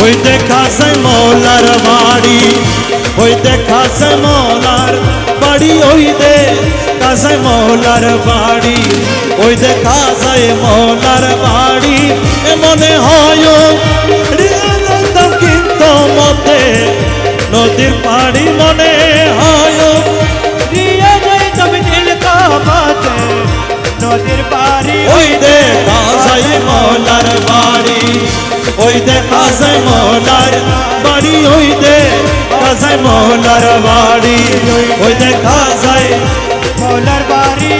ওই দেখা সে মৌলার বাড়ি, ওই দেখা সে মৌলার বাড়ি, ওই দেখা সে মৌলার বাড়ি, ওই দেখা সে মৌলার বাড়ি। এ মনে হয় কিন্তু মতে, নদীর পাড়ি হইতে কাজায় মোলার বাড়ি, হইতে কাজায় মোলার বাড়ি, হইতে কাজায় মোলার বাড়ি।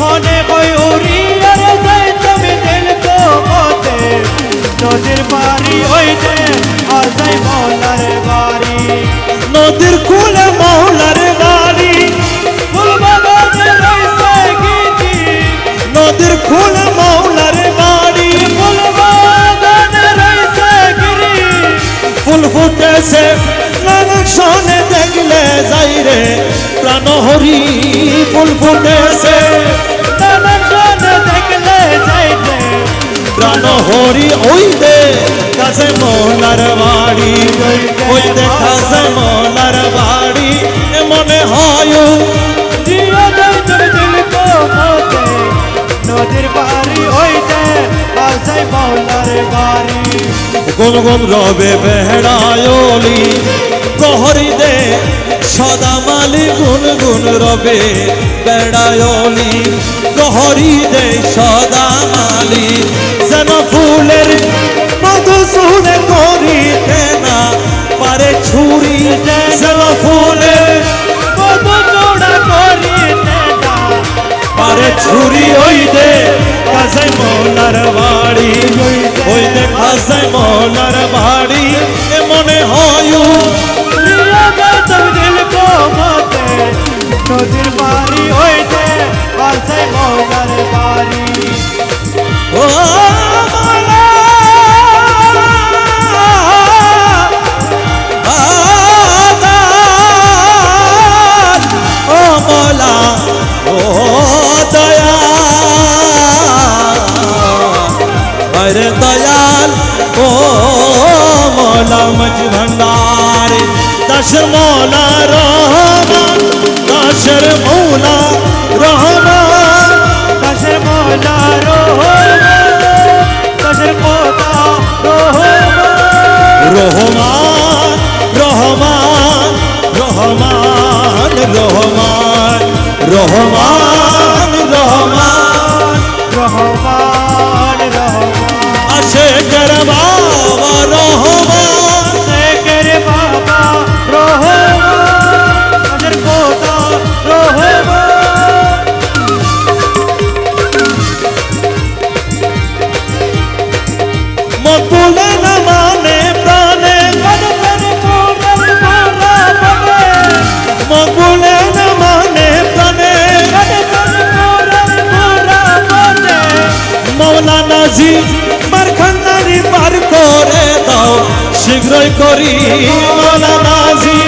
মনে কই উড়ি আর যাই তুমি দিল তো মতে নদীর বাড়ি হইতে কাজায় মোলার বাড়ি। নদীর কুলে ফুটেছে নানক সনে দেখলে যাই রে প্রাণ হরি ফুল ফুটেছে। শোনে দেখলে যাইতে প্রাণ হরি ওই দে, কাছে মোলার বাড়ি। ওই দেখা যায় মোলার বাড়ি। মনে হয় আজাই মৌলার বাড়ি গুন গুন রবে বেহড়ায়লি প্রহরী দে, সদা মালি, গুন গুন রবে বেড়ায়লি প্রহরী দে, সদা মালি, যেন ফুলের মধু সুরে করিতে না পারে ছুরি যেন ফুলের কত চোড়া করিতে না পারে ছুরি ওই দে। Dolara আরে দয়াল ও মৌলা মজ ভন্ডার দশের মৌলা রহমান দশের মৌলা রহমান দশের মৌলা রোহমান দশের পোতা রোহমান রহমান রহমান রহমান রহমান রহমান মালা মালা মারখান্দারি পার করে দাও শীঘ্রই করি। মৌলানা জি